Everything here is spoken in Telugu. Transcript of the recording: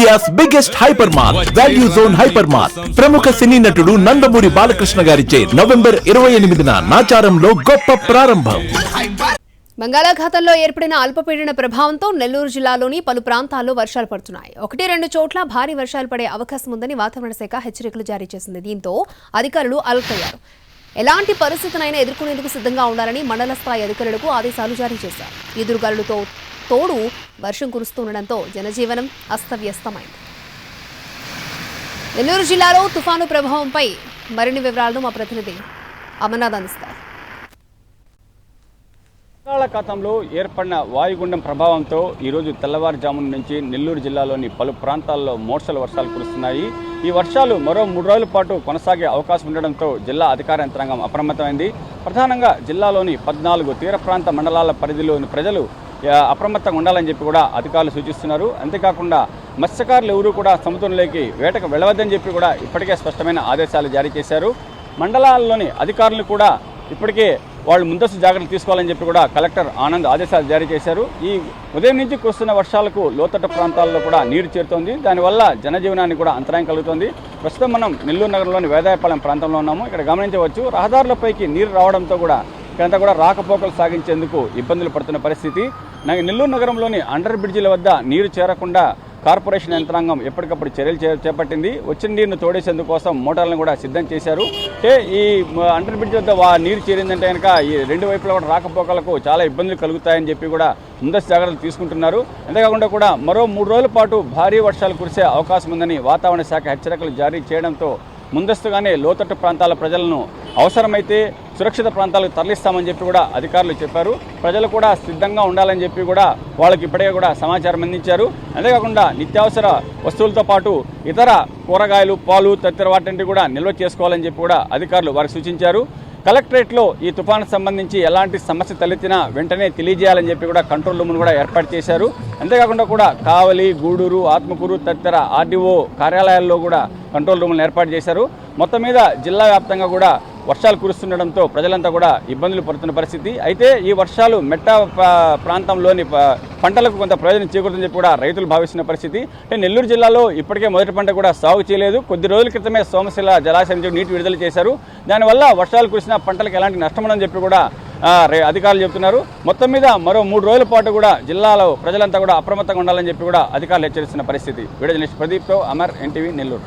India's biggest hyper mart value zone hyper mart ప్రముఖ సినీ నటుడు నందమూరి బాలకృష్ణ గారిచే నవంబర్ ఇరవై ఎనిమిదిన నాచారంలో గొప్ప ప్రారంభం. బంగాళాఖాతంలో ఏర్పడిన అల్పపీడన ప్రభావంతో నెల్లూరు జిల్లాలోని పలు ప్రాంతాల్లో వర్షాలు పడుతున్నాయి. ఒకటి రెండు చోట్ల భారీ వర్షాలు పడే అవకాశం ఉందని వాతావరణ శాఖ హెచ్చరికలు జారీ చేసింది. దీంతో అధికారులు అలర్ట్ అయ్యారు ఎలాంటి పరిస్థితినైనా ఎదుర్కొనేందుకు సిద్ధంగా ఉండాలని మండల స్థాయి అధికారులకు ఆదేశాలు జారీ చేశారు. ఈదురుగాలులతో తోడు వర్షం కురుస్తుండటంతో జనజీవనం అస్తవ్యస్తమైంది. నెల్లూరు జిల్లాలో తుఫాను ప్రభావంపై మరిన్ని వివరాలను మా ప్రతినిధి అమర్నాథ్ అందిస్తారు. బంగాళాఖాతంలో ఏర్పడిన వాయుగుండం ప్రభావంతో ఈరోజు తెల్లవారుజామున నుంచి నెల్లూరు జిల్లాలోని పలు ప్రాంతాల్లో మోర్సల వర్షాలు కురుస్తున్నాయి. ఈ వర్షాలు మరో మూడు రోజుల పాటు కొనసాగే అవకాశం ఉండడంతో జిల్లా అధికార యంత్రాంగం అప్రమత్తమైంది. ప్రధానంగా జిల్లాలోని పద్నాలుగు తీర ప్రాంత మండలాల పరిధిలోని ప్రజలు అప్రమత్తంగా ఉండాలని చెప్పి కూడా అధికారులు సూచిస్తున్నారు. అంతేకాకుండా మత్స్యకారులు ఎవరూ కూడా సముద్రంలోకి వేటకు వెళ్ళవద్దని చెప్పి కూడా ఇప్పటికే స్పష్టమైన ఆదేశాలు జారీ చేశారు. మండలాల్లోని అధికారులు కూడా ఇప్పటికే వాళ్ళు ముందస్తు జాగ్రత్తలు తీసుకోవాలని చెప్పి కూడా కలెక్టర్ ఆనంద్ ఆదేశాలు జారీ చేశారు. ఈ ఉదయం నుంచి కురుస్తున్న వర్షాలకు లోతట్టు ప్రాంతాల్లో కూడా నీరు చేరుతోంది. దానివల్ల జనజీవనానికి కూడా అంతరాయం కలుగుతోంది. ప్రస్తుతం మనం నెల్లూరు నగరంలోని వేదాయపాలెం ప్రాంతంలో ఉన్నాము. ఇక్కడ గమనించవచ్చు రహదారులపైకి నీరు రావడంతో కూడా ఇక్కడంతా కూడా రాకపోకలు సాగించేందుకు ఇబ్బందులు పడుతున్న పరిస్థితి. నగ- నెల్లూరు నగరంలోని అండర్ బ్రిడ్జిల వద్ద నీరు చేరకుండా కార్పొరేషన్ యంత్రాంగం ఎప్పటికప్పుడు చర్యలు చే- చేపట్టింది. వచ్చిన నీరును తోడేసేందుకు కోసం మోటార్లను కూడా సిద్ధం చేశారు. అంటే ఈ అండర్ బ్రిడ్జ్ వద్ద నీరు చేరిందంటే కనుక ఈ రెండు వైపులా కూడా రాకపోకలకు చాలా ఇబ్బందులు కలుగుతాయని చెప్పి కూడా ముందస్తు జాగ్రత్తలు తీసుకుంటున్నారు. అంతేకాకుండా కూడా మరో మూడు రోజుల పాటు భారీ వర్షాలు కురిసే అవకాశం ఉందని వాతావరణ శాఖ హెచ్చరికలు జారీ చేయడంతో ముందస్తుగానే లోతట్టు ప్రాంతాల ప్రజలను అవసరమైతే సురక్షిత ప్రాంతాలకు తరలిస్తామని చెప్పి కూడా అధికారులు చెప్పారు. ప్రజలు కూడా సిద్ధంగా ఉండాలని చెప్పి కూడా వాళ్ళకి ఇప్పటికే కూడా సమాచారం అందించారు. అంతేకాకుండా నిత్యావసర వస్తువులతో పాటు ఇతర కూరగాయలు పాలు తదితర వాటిని కూడా నిల్వ చేసుకోవాలని చెప్పి కూడా అధికారులు వారికి సూచించారు. కలెక్టరేట్లో ఈ తుఫాను సంబంధించి ఎలాంటి సమస్య తలెత్తినా వెంటనే తెలియజేయాలని చెప్పి కూడా కంట్రోల్ రూమ్ను కూడా ఏర్పాటు చేశారు. అంతేకాకుండా కూడా కావలి గూడూరు ఆత్మకూరు తదితర ఆర్డీఓ కార్యాలయాల్లో కూడా కంట్రోల్ రూములను ఏర్పాటు చేశారు. మొత్తం మీద జిల్లా వ్యాప్తంగా కూడా వర్షాలు కురుస్తుండడంతో ప్రజలంతా కూడా ఇబ్బందులు పడుతున్న పరిస్థితి. అయితే ఈ వర్షాలు మెట్ట ప్రాంతంలోని ప- పంటలకు కొంత ప్రయోజనం చేకూరుతుందని చెప్పి కూడా రైతులు భావిస్తున్న పరిస్థితి. అంటే నెల్లూరు జిల్లాలో ఇప్పటికే మొదటి పంట కూడా సాగు చేయలేదు. కొద్ది రోజుల క్రితమే సోమశిల జలాశయం నుంచి నీటి విడుదల చేశారు. దానివల్ల వర్షాలు కురిసిన పంటలకు ఎలాంటి నష్టం అని చెప్పి కూడా అధికారులు చెబుతున్నారు మొత్తం మీద మరో మూడు రోజుల పాటు కూడా జిల్లాలో ప్రజలంతా కూడా అప్రమత్తంగా ఉండాలని చెప్పి కూడా అధికారులు హెచ్చరిస్తున్న పరిస్థితి. వీడియో జర్నలిస్ట్ ప్రదీప్తో అమర్ ఎన్టీవీ నెల్లూరు.